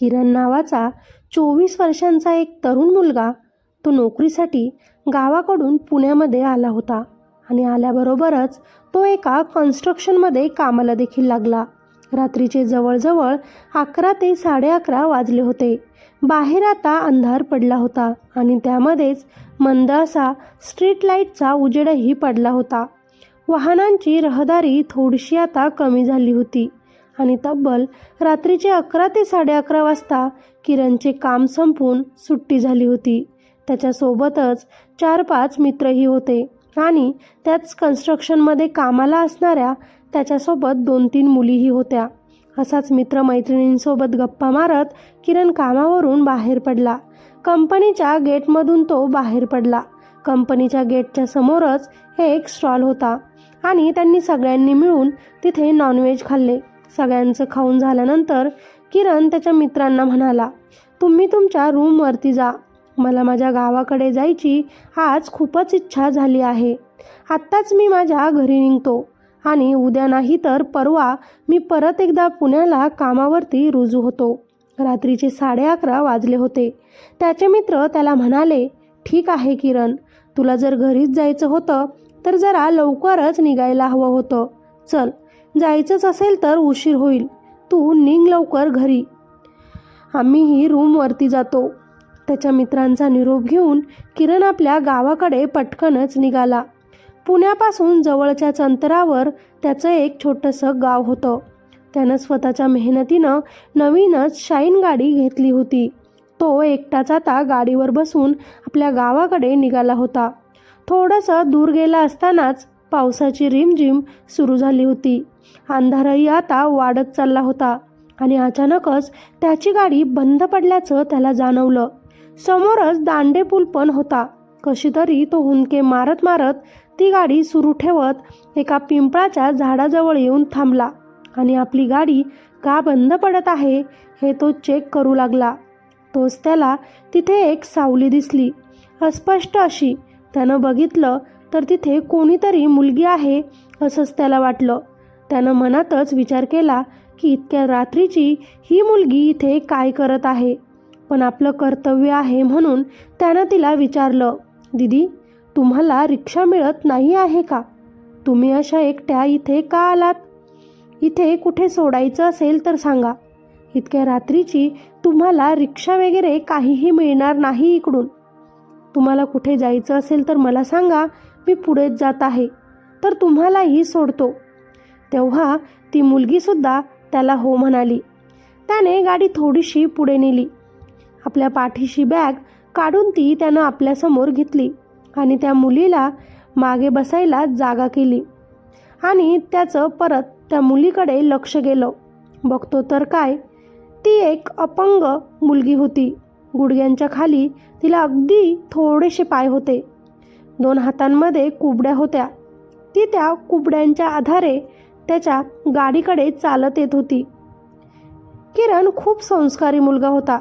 किरण नावाचा चोवीस वर्षांचा एक तरुण मुलगा तो नोकरीसाठी गावाकडून पुण्यामध्ये आला होता आणि आल्याबरोबरच तो एका कन्स्ट्रक्शनमध्ये कामाला देखील लागला. रात्रीचे जवळजवळ अकरा ते साडे अकरा वाजले होते. बाहेर आता अंधार पडला होता आणि त्यामध्येच मंद असा स्ट्रीट लाईटचा उजेडही पडला होता. वाहनांची रहदारी थोडीशी आता कमी झाली होती. आणि तब्बल रात्रीचे अकरा ते साडे अकरा वाजता किरणचे काम संपून सुट्टी झाली होती. त्याच्यासोबतच चार पाच मित्रही होते आणि त्याच कन्स्ट्रक्शनमध्ये कामाला असणाऱ्या त्याच्यासोबत दोन तीन मुलीही होत्या. असाच मित्रमैत्रिणींसोबत गप्पा मारत किरण कामावरून बाहेर पडला. कंपनीच्या गेटमधून तो बाहेर पडला. कंपनीच्या गेटच्या समोरच एक स्टॉल होता आणि त्यांनी सगळ्यांनी मिळून तिथे नॉनव्हेज खाल्ले. सगळ्यांचं खाऊन झाल्यानंतर किरण त्याच्या मित्रांना म्हणाला तुम्ही तुमच्या रूमवरती जा. मला माझ्या गावाकडे जायची आज खूपच इच्छा झाली आहे. आत्ताच मी माझ्या घरी निघतो आणि उद्या नाही तर परवा मी परत एकदा पुण्याला कामावरती रुजू होतो. रात्रीचे साडे अकरा वाजले होते. त्याचे मित्र त्याला म्हणाले ठीक आहे किरण तुला जर घरीच जायचं होतं तर जरा लवकरच निघायला हवं होतं. चल जायचंच असेल तर उशीर होईल. तू निघ लवकर घरी. आम्हीही रूमवरती जातो. त्याच्या मित्रांचा निरोप घेऊन किरण आपल्या गावाकडे पटकनच निघाला. पुण्यापासून जवळच्याच अंतरावर त्याचं एक छोटंसं गाव होतं. त्यानं स्वतःच्या मेहनतीनं नवीनच शाईन गाडी घेतली होती. तो एकटाच आता गाडीवर बसून आपल्या गावाकडे निघाला होता. थोडंसं दूर गेला असतानाच पावसाची रिमझिम सुरू झाली होती. अंधारही आता वाढत चालला होता आणि अचानकच त्याची गाडी बंद पडल्याचं त्याला जाणवलं. समोरच दांडे पूल पण होता. कशी तरी तो हुंदके मारत मारत ती गाडी सुरू ठेवत एका पिंपळाच्या झाडाजवळ येऊन थांबला आणि आपली गाडी का बंद पडत आहे हे तो चेक करू लागला. तोच त्याला तिथे एक सावली दिसली. अस्पष्ट अशी. त्यानं बघितलं तर तिथे कोणीतरी मुलगी आहे असंच त्याला वाटलं. त्यानं मनातच विचार केला की इतक्या रात्रीची ही मुलगी इथे काय करत आहे? पण आपलं कर्तव्य आहे म्हणून त्यानं तिला विचारलं दिदी तुम्हाला रिक्षा मिळत नाही आहे का? तुम्ही अशा एकट्या इथे का आलात? इथे कुठे सोडायचं असेल तर सांगा. इतक्या रात्रीची तुम्हाला रिक्षा वगैरे काहीही मिळणार नाही इकडून. तुम्हाला कुठे जायचं असेल तर मला सांगा मी पुढेच जात आहे. तर तुम्हालाही सोडतो. तेव्हा ती मुलगीसुद्धा त्याला हो म्हणाली. त्याने गाडी थोडीशी पुढे नेली. आपल्या पाठीशी बॅग काढून ती त्यानं आपल्यासमोर घेतली आणि त्या मुलीला मागे बसायला जागा केली. आणि त्याचं परत त्या मुलीकडे लक्ष गेलं. बघतो तर काय ती एक अपंग मुलगी होती. गुडघ्यांच्या खाली तिला अगदी थोडेसे पाय होते. दोन हातांमध्ये कुबड्या होत्या. ती त्या कुबड्यांच्या आधारे त्याच्या गाडीकडे चालत येत होती. किरण खूप संस्कारी मुलगा होता.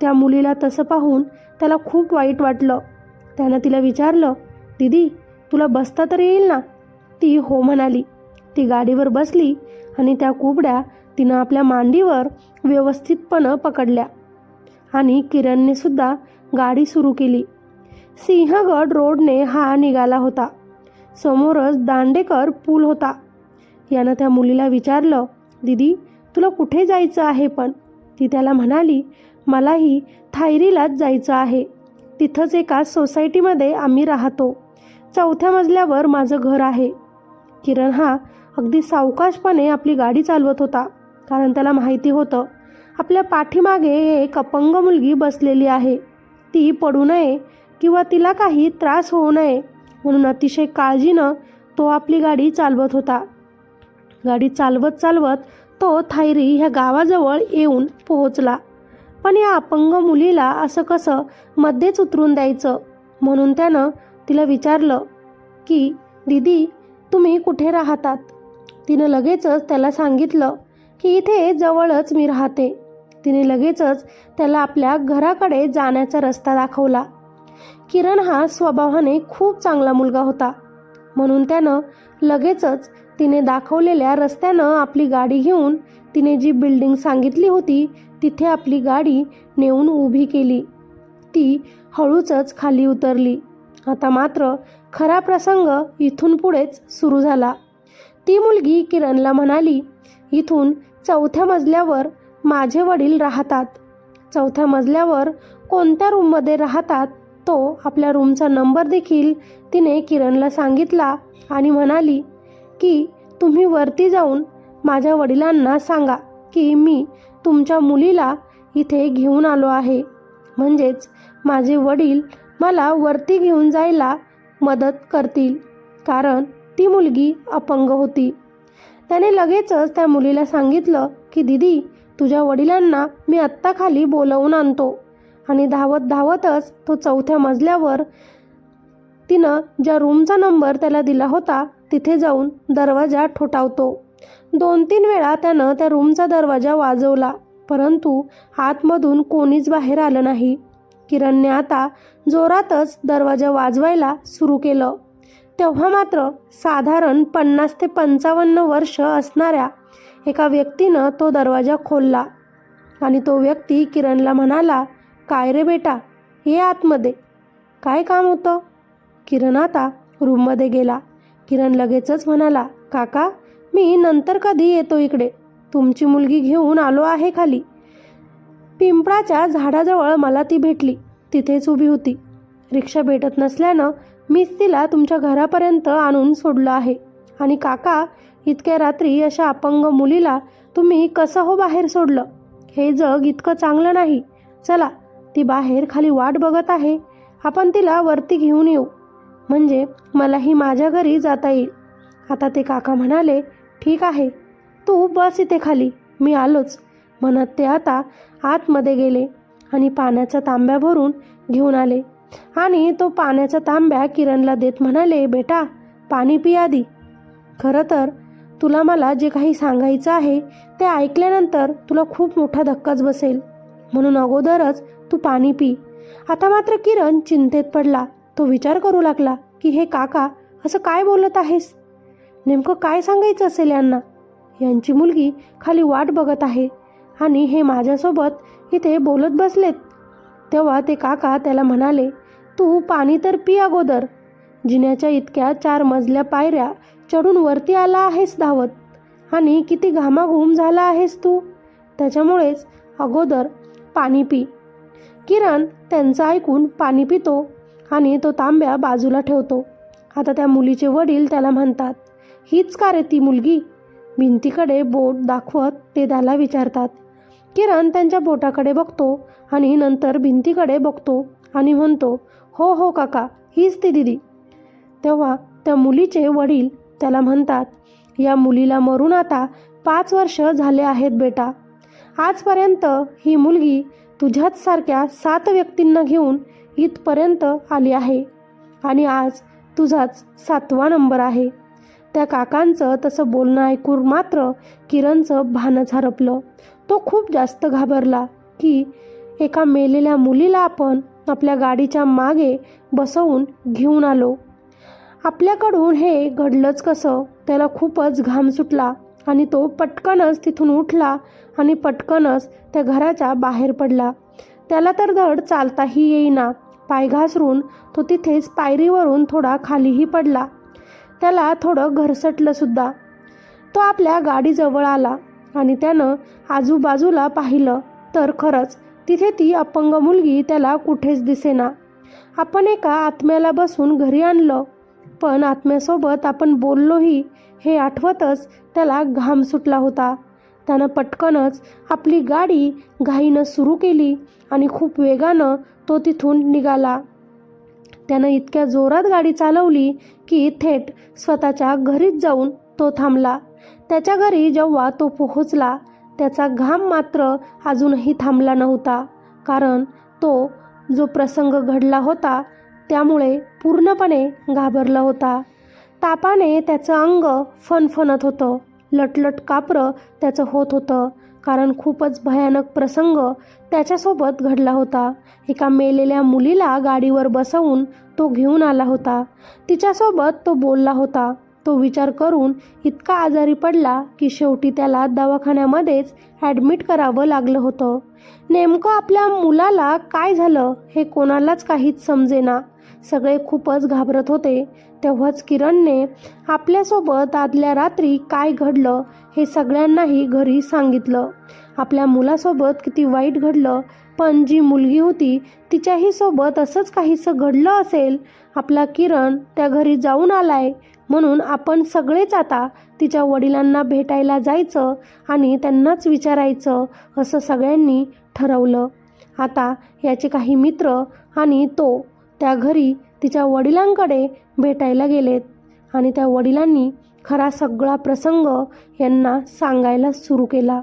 त्या मुलीला तसं पाहून त्याला खूप वाईट वाटलं. त्यानं तिला विचारलं दीदी तुला बसता तर येईल ना? ती हो म्हणाली. ती गाडीवर बसली आणि त्या कुबड्या तिनं आपल्या मांडीवर व्यवस्थितपणं पकडल्या आणि किरणने सुद्धा गाडी सुरू केली. सिंहगड रोडने हा निघाला होता. समोरच दांडेकर पूल होता. यानं त्या मुलीला विचारलं दिदी तुला कुठे जायचं आहे पण? ती त्याला म्हणाली मलाही थायरीलाच जायचं आहे. तिथंच एका सोसायटीमध्ये आम्ही राहतो. चौथ्या मजल्यावर माझं घर आहे. किरण हा अगदी सावकाशपणे आपली गाडी चालवत होता कारण त्याला माहिती होतं आपल्या पाठीमागे एक अपंग मुलगी बसलेली आहे. ती पडू नये किंवा तिला काही त्रास होऊ नये म्हणून अतिशय काळजीनं तो आपली गाडी चालवत होता. गाडी चालवत चालवत तो थायरी ह्या गावाजवळ येऊन पोहोचला. पण या अपंग मुलीला असं कसं मध्येच उतरून द्यायचं? म्हणून त्यानं तिला विचारलं की दीदी तुम्ही कुठे राहतात? तिनं लगेचच त्याला सांगितलं की इथे जवळच मी राहते. तिने लगेचच त्याला आपल्या घराकडे जाण्याचा रस्ता दाखवला. किरण हा स्वभावाने खूप चांगला मुलगा होता. म्हणून त्यानं लगेचच तिने दाखवलेल्या रस्त्यानं आपली गाडी घेऊन तिने जी बिल्डिंग सांगितली होती तिथे आपली गाडी नेऊन उभी केली. ती हळूचच खाली उतरली. आता मात्र खरा प्रसंग इथून पुढेच सुरू झाला. ती मुलगी किरणला म्हणाली इथून चौथ्या मजल्यावर माझे वडील राहतात. चौथ्या मजल्यावर कोणत्या रूममध्ये राहतात तो आपल्या रूमचा नंबर देखील तिने किरणला सांगितला आणि म्हणाली की तुम्ही वरती जाऊन माझ्या वडिलांना सांगा की मी तुमच्या मुलीला इथे घेऊन आलो आहे. म्हणजेच माझे वडील मला वरती घेऊन जायला मदत करतील कारण ती मुलगी अपंग होती. त्याने लगेचच त्या मुलीला सांगितलं की दिदी तुझ्या वडिलांना मी आत्ता खाली बोलवून आणतो. आणि धावत धावतच तो चौथ्या मजल्यावर तिनं ज्या रूमचा नंबर त्याला दिला होता तिथे जाऊन दरवाजा ठोठावतो. दोन तीन वेळा त्यानं त्या रूमचा दरवाजा वाजवला परंतु आतमधून कोणीच बाहेर आलं नाही. किरणने आता जोरातच दरवाजा वाजवायला सुरू केलं. तेव्हा मात्र साधारण पन्नास ते पंचावन्न वर्ष असणाऱ्या एका व्यक्तीनं तो दरवाजा खोलला आणि तो व्यक्ती किरणला म्हणाला काय रे बेटा ये आतमध्ये. काय काम होतं? किरण आता रूममध्ये गेला. किरण लगेचच म्हणाला काका मी नंतर कधी येतो इकडे? तुमची मुलगी घेऊन आलो आहे खाली. पिंपळाच्या झाडाजवळ मला ती भेटली. तिथेच उभी होती. रिक्षा भेटत नसल्यानं मीच तिला तुमच्या घरापर्यंत आणून सोडलं आहे. आणि काका इतक्या रात्री अशा अपंग मुलीला तुम्ही कसं हो बाहेर सोडलं? हे जग इतकं चांगलं नाही. चला ती बाहेर खाली वाट बघत आहे. आपण तिला वरती घेऊन येऊ. म्हणजे मलाही माझ्या घरी जाता येईल. आता ते काका म्हणाले ठीक आहे. तू बस इथे खाली. मी आलोच. म्हणत ते आता आतमध्ये गेले आणि पाण्याचा तांब्या भरून घेऊन आले. आणि तो पाण्याचा तांब्या किरणला देत म्हणाले बेटा पाणी पी आधी. खरं तर तुला मला जे काही सांगायचं आहे ते ऐकल्यानंतर तुला खूप मोठा धक्काच बसेल. म्हणून अगोदरच तू पाणी पी. आता मात्र किरण चिंतेत पडला. तो विचार करू लागला की हे काका असं काय बोलत आहेस? नेमकं काय सांगायचं असेल यांना? यांची मुलगी खाली वाट बघत आहे आणि हे माझ्यासोबत इथे बोलत बसलेत. तेव्हा ते काका त्याला म्हणाले तू पाणी तर पी अगोदर. जिन्याच्या इतक्या चार मजल्या पायऱ्या चढून वरती आला आहेस धावत. आणि किती घामाघूम झाला आहेस तू. त्याच्यामुळेच अगोदर पाणी पी. किरण त्यांचं ऐकून पाणी पितो. आणि तो तांब्या बाजूला ठेवतो. आता त्या मुलीचे वडील त्याला म्हणतात हीच का रे ती मुलगी? भिंतीकडे बोट दाखवत ते त्याला विचारतात. किरण त्यांच्या बोटाकडे बघतो आणि नंतर भिंतीकडे बघतो आणि म्हणतो हो हो काका हीच ती दिदी. तेव्हा त्या मुलीचे वडील त्याला म्हणतात या मुलीला मरून आता पाच वर्ष झाले आहेत बेटा. आजपर्यंत ही मुलगी तुझ्याच सारख्या सात व्यक्तींना घेऊन इथपर्यंत आली आहे. आणि आज तुझाच सातवा नंबर आहे. त्या काकांचं तसं बोलणं ऐकून मात्र किरणचं भानच हरपलं. तो खूप जास्त घाबरला की एका मेलेल्या मुलीला आपण आपल्या गाडीच्या मागे बसवून घेऊन आलो. आपल्याकडून हे घडलंच कसं? त्याला खूपच घाम सुटला आणि तो पटकनच तिथून उठला आणि पटकनच त्या घराच्या बाहेर पडला. त्याला तर धड चालताही येईना. पाय घासरून तो तिथेच पायरीवरून थोडा खालीही पडला. त्याला थोडं घरसटलं सुद्धा. तो आपल्या गाडीजवळ आला आणि त्यानं आजूबाजूला पाहिलं तर खरंच तिथे ती अपंग मुलगी त्याला कुठेच दिसेना. आपण एका आत्म्याला बसून घरी आणलं पण आत्म्यासोबत आपण बोललोही हे आठवतच त्याला घाम सुटला होता. त्यानं पटकनच आपली गाडी घाईनं सुरू केली आणि खूप वेगानं तो तिथून निघाला. त्यानं इतक्या जोरात गाडी चालवली की थेट स्वतःच्या घरीच जाऊन तो थांबला. त्याच्या घरी जेव्हा तो पोहोचला त्याचा घाम मात्र अजूनही थांबला नव्हता. कारण तो जो प्रसंग घडला होता त्यामुळे पूर्णपणे घाबरला होता. तापाने त्याचं अंग फनफनत होतं. लटलट कापरं त्याचं होत होतं. कारण खूपच भयानक प्रसंग त्याच्यासोबत घडला होता. एका मेलेल्या मुलीला गाडीवर बसवून तो घेऊन आला होता. तिच्यासोबत तो बोलला होता. तो विचार करून इतका आजारी पडला की शेवटी त्याला दवाखान्यामध्येच ॲडमिट करावं लागलं होतं. नेमकं आपल्या मुलाला काय झालं हे कोणालाच काहीच समजेना. सगळे खूपच घाबरत होते. तेव्हाच किरणने आपल्यासोबत आदल्या रात्री काय घडलं हे सगळ्यांनाही घरी सांगितलं. आपल्या मुलासोबत किती वाईट घडलं पण जी मुलगी होती तिच्याही सोबत असंच काहीसं घडलं असेल. आपला किरण त्या घरी जाऊन आलाय म्हणून आपण सगळेच आता तिच्या वडिलांना भेटायला जायचं आणि त्यांनाच विचारायचं असं सगळ्यांनी ठरवलं. आता याचे काही मित्र आणि तो त्या घरी तिच्या वडिलांकडे भेटायला गेलेत आणि त्या वडिलांनी खरा सगळा प्रसंग यांना सांगायला सुरू केला.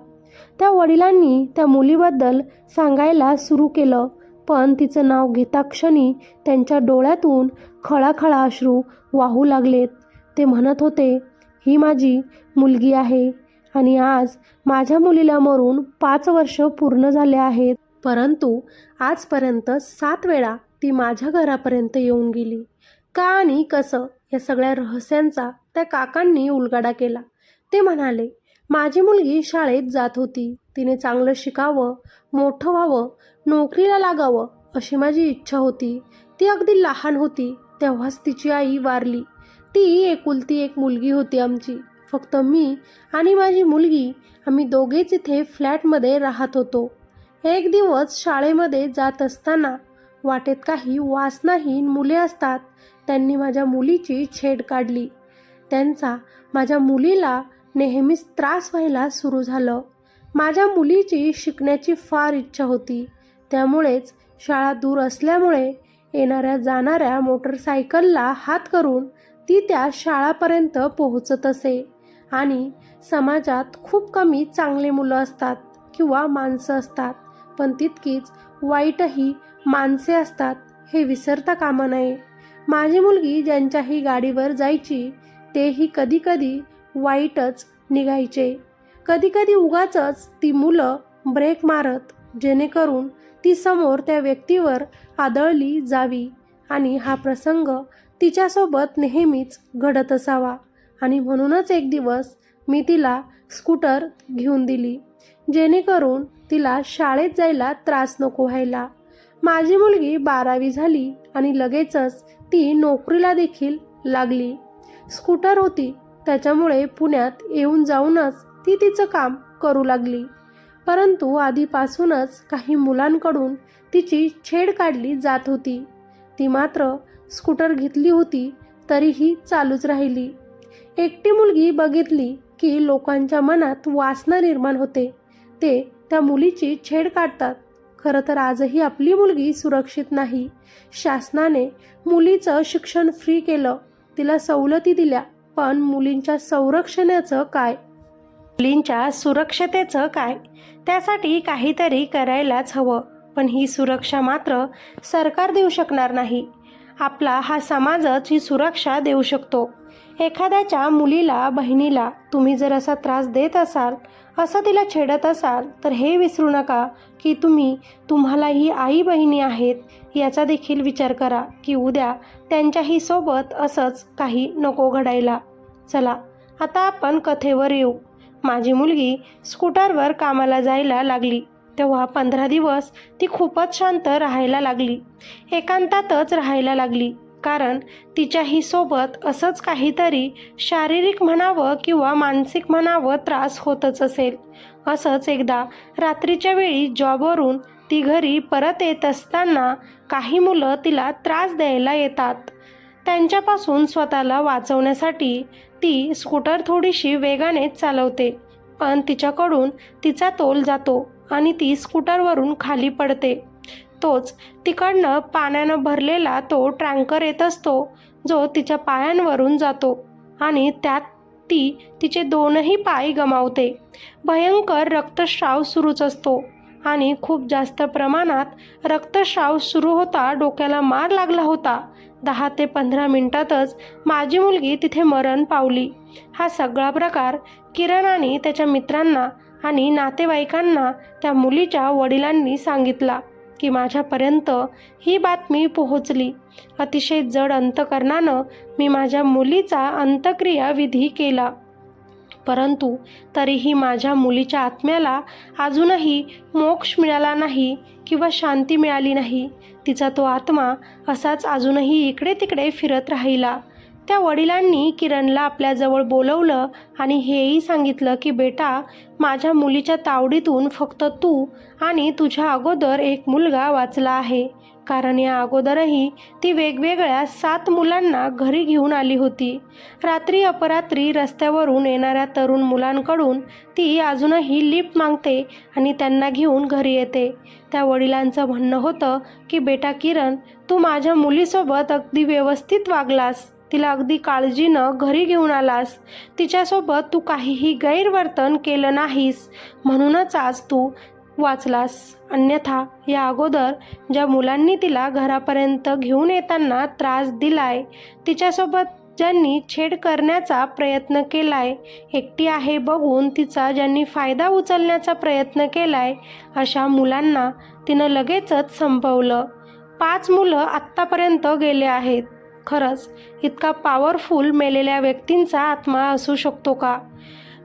त्या वडिलांनी त्या मुलीबद्दल सांगायला सुरू केलं पण तिचं नाव घेता क्षणी त्यांच्या डोळ्यातून खळाखळा अश्रू वाहू लागलेत. ते म्हणत होते ही माझी मुलगी आहे आणि आज माझ्या मुलीला मरून पाच वर्ष पूर्ण झाले आहेत. परंतु आजपर्यंत सात वेळा ती माझ्या घरापर्यंत येऊन गेली. का आणि कसं या सगळ्या रहस्यांचा त्या काकांनी उलगाडा केला. ते म्हणाले माझी मुलगी शाळेत जात होती. तिने चांगलं शिकावं मोठं व्हावं नोकरीला लागावं अशी माझी इच्छा होती. ती अगदी लहान होती. तेव्हाच तिची आई वारली. ती एकुलती एक मुलगी होती आमची. फक्त मी आणि माझी मुलगी आम्ही दोघेच इथे फ्लॅटमध्ये राहत होतो. एक दिवस शाळेमध्ये जात असताना वाटेत काही वासनाहीन मुले असतात. त्यांनी माझ्या मुलीची छेड काढली. त्यांचा माझ्या मुलीला नेहमीच त्रास व्हायला सुरू झालं. माझ्या मुलीची शिकण्याची फार इच्छा होती. त्यामुळेच शाळा दूर असल्यामुळे येणाऱ्या जाणाऱ्या मोटरसायकलला हात करून ती त्या शाळापर्यंत पोहोचत असे आणि समाजात खूप कमी चांगले मुलं असतात किंवा माणसं असतात. पण तितकीच वाईटही माणसे असतात हे विसरता कामा नये. माझी मुलगी ज्यांच्याही गाडीवर जायची तेही कधीकधी वाईटच निघायचे. कधीकधी उगाचच ती मुलं ब्रेक मारत जेणेकरून ती समोर त्या व्यक्तीवर आदळली जावी आणि हा प्रसंग तिच्यासोबत नेहमीच घडत असावा आणि म्हणूनच एक दिवस मी तिला स्कूटर घेऊन दिली जेणेकरून तिला शाळेत जायला त्रास नको व्हायला. माझी मुलगी बारावी झाली आणि लगेचच ती नोकरीला देखील लागली. स्कूटर होती. त्याच्यामुळे पुण्यात येऊन जाऊनच ती तिचं काम करू लागली. परंतु आधीपासूनच काही मुलांकडून तिची छेड काढली जात होती. ती मात्र स्कूटर घेतली होती तरीही चालूच राहिली. एकटी मुलगी बघितली की लोकांच्या मनात वासना निर्माण होते. ते त्या मुलीची छेड काढतात. खरं तर आजही आपली मुलगी सुरक्षित नाही. शासनाने मुलीचं शिक्षण फ्री केलं. तिला सवलती दिल्या. पण मुलींच्या संरक्षणाचं काय? मुलींच्या सुरक्षतेचं काय? त्यासाठी काहीतरी करायलाच हवं. पण ही सुरक्षा मात्र सरकार देऊ शकणार नाही. आपला हा समाजच ही सुरक्षा देऊ शकतो. एखाद्याच्या मुलीला बहिणीला तुम्ही जर असा त्रास देत असाल असं तिला छेडत असाल तर हे विसरू नका की तुम्ही तुम्हालाही आई बहिणी आहेत याचा देखील विचार करा की उद्या त्यांच्याही सोबत असंच काही नको घडायला. चला आता आपण कथेवर येऊ. माझी मुलगी स्कूटरवर कामाला जायला लागली. तेव्हा पंधरा दिवस ती खूपच शांत राहायला लागली. एकांतातच राहायला लागली. कारण तिच्याही सोबत असंच काहीतरी शारीरिक म्हणावं किंवा मानसिक म्हणावं त्रास होतच असेल. असंच एकदा रात्रीच्या वेळी जॉबवरून ती घरी परत येत असताना काही मुलं तिला त्रास द्यायला येतात. त्यांच्यापासून स्वतःला वाचवण्यासाठी ती स्कूटर थोडीशी वेगाने चालवते पण तिच्याकडून तिचा तोल जातो आणि ती स्कूटरवरून खाली पडते. तोच तिकडनं पाण्यानं भरलेला तो ट्रँकर येत असतो जो तिच्या पायांवरून जातो आणि त्यात ती तिचे दोनही पाय गमावते. भयंकर रक्तस्राव सुरूच असतो आणि खूप जास्त प्रमाणात रक्तस्राव सुरू होता डोक्याला मार लागला होता. दहा ते पंधरा मिनिटातच माझी मुलगी तिथे मरण पावली. हा सगळा प्रकार किरण आणि त्याच्या मित्रांना आणि नातेवाईकांना त्या मुलीच्या वडिलांनी सांगितला. की माझ्यापर्यंत ही बातमी पोहोचली. अतिशय जड अंतकरणानं मी माझ्या मुलीचा अंतक्रिया विधी केला. परंतु तरीही माझ्या मुलीच्या आत्म्याला अजूनही मोक्ष मिळाला नाही किंवा शांती मिळाली नाही. तिचा तो आत्मा असाच अजूनही इकडे तिकडे फिरत राहिला. त्या वडिलांनी किरणला आपल्याजवळ बोलवलं आणि हेही सांगितलं की बेटा माझ्या मुलीच्या तावडीतून फक्त तू आणि तुझ्या अगोदर एक मुलगा वाचला आहे. कारण या अगोदरही ती वेगवेगळ्या सात मुलांना घरी घेऊन आली होती. रात्री अपरात्री रस्त्यावरून येणाऱ्या तरुण मुलांकडून ती अजूनही लिफ्ट मागते आणि त्यांना घेऊन घरी येते. त्या वडिलांचं म्हणणं होतं की बेटा किरण तू माझ्या मुलीसोबत अगदी व्यवस्थित वागलास. तिला अगदी काळजीनं घरी घेऊन आलास. तिच्यासोबत तू काहीही गैरवर्तन केलं नाहीस. म्हणूनच आज तू वाचलास. अन्यथा या अगोदर ज्या मुलांनी तिला घरापर्यंत घेऊन येताना त्रास दिलाय तिच्यासोबत ज्यांनी छेड करण्याचा प्रयत्न केलाय एकटी आहे बघून तिचा ज्यांनी फायदा उचलण्याचा प्रयत्न केलाय अशा मुलांना तिनं लगेचच संपवलं. पाच मुलं आत्तापर्यंत गेले आहेत. खरंच इतका पॉवरफुल मेलेल्या व्यक्तींचा आत्मा असू शकतो का?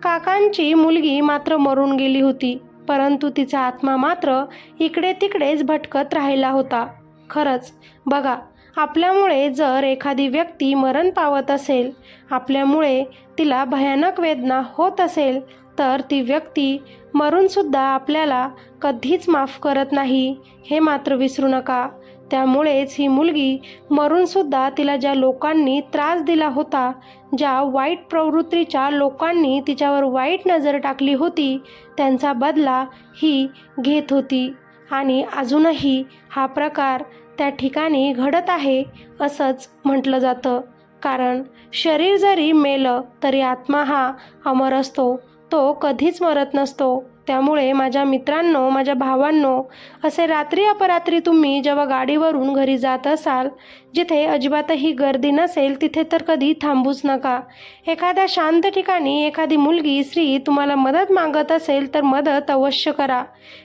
काकांची मुलगी मात्र मरून गेली होती परंतु तिचा आत्मा मात्र इकडे तिकडेच भटकत राहिला होता. खरंच बघा आपल्यामुळे जर एखादी व्यक्ती मरण पावत असेल आपल्यामुळे तिला भयानक वेदना होत असेल तर ती व्यक्ती मरूनसुद्धा आपल्याला कधीच माफ करत नाही हे मात्र विसरू नका. त्यामुळेच ही मुलगी मरूनसुद्धा तिला ज्या लोकांनी त्रास दिला होता ज्या वाईट प्रवृत्तीच्या लोकांनी तिच्यावर वाईट नजर टाकली होती त्यांचा बदला ही घेत होती. आणि अजूनही हा प्रकार त्या ठिकाणी घडत आहे असंच म्हटलं जातं. कारण शरीर जरी मेलं तरी आत्मा हा अमर असतो तो कधीच मरत नसतो. त्यामुळे माझ्या मित्रांनो माझ्या भावांनो असे रात्री अपरात्री तुम्ही जेव्हा गाडीवरून घरी जात असाल जिथे अजिबातही गर्दी नसेल तिथे तर कधी थांबूच नका. एखाद्या शांत ठिकाणी एखादी मुलगी स्त्री तुम्हाला मदत मागत असेल तर मदत अवश्य करा.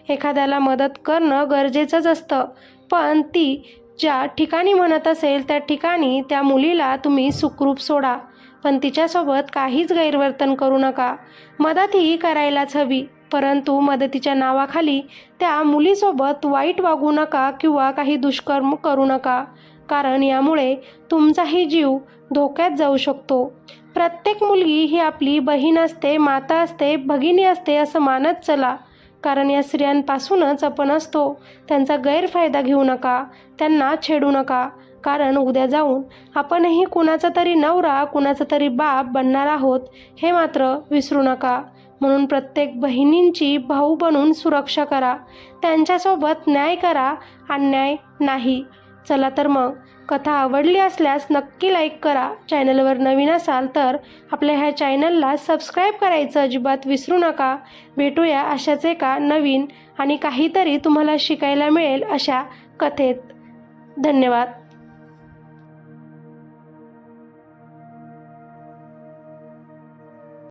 एखाद्याला मदत करणं गरजेचंच असतं पण ती ज्या ठिकाणी म्हणत असेल त्या ठिकाणी त्या मुलीला तुम्ही सुखरूप सोडा. पण तिच्यासोबत काहीच गैरवर्तन करू नका. मदत ही करायलाच हवी. परंतु मदतीच्या नावाखाली त्या मुलीसोबत वाईट वागू नका किंवा काही दुष्कर्म करू नका. कारण यामुळे तुमचाही जीव धोक्यात जाऊ शकतो. प्रत्येक मुलगी ही आपली बहीण असते माता असते भगिनी असते असं मानत चला. कारण या स्त्रियांपासूनच आपण असतो. त्यांचा गैरफायदा घेऊ नका त्यांना छेडू नका. कारण उद्या जाऊन आपणही कुणाचा तरी नवरा कुणाचा तरी बाप बनणार आहोत हे मात्र विसरू नका. म्हणून प्रत्येक बहिणींची भाऊ बनून सुरक्षा करा. त्यांच्यासोबत न्याय करा. अन्याय नाही. चला तर मग. कथा आवडली असल्यास नक्की लाईक करा. चॅनलवर नवीन असाल तर आपल्या ह्या चॅनलला सबस्क्राईब करायचं अजिबात विसरू नका. भेटूया अशाच एका नवीन आणि काहीतरी तुम्हाला शिकायला मिळेल अशा कथेत. धन्यवाद.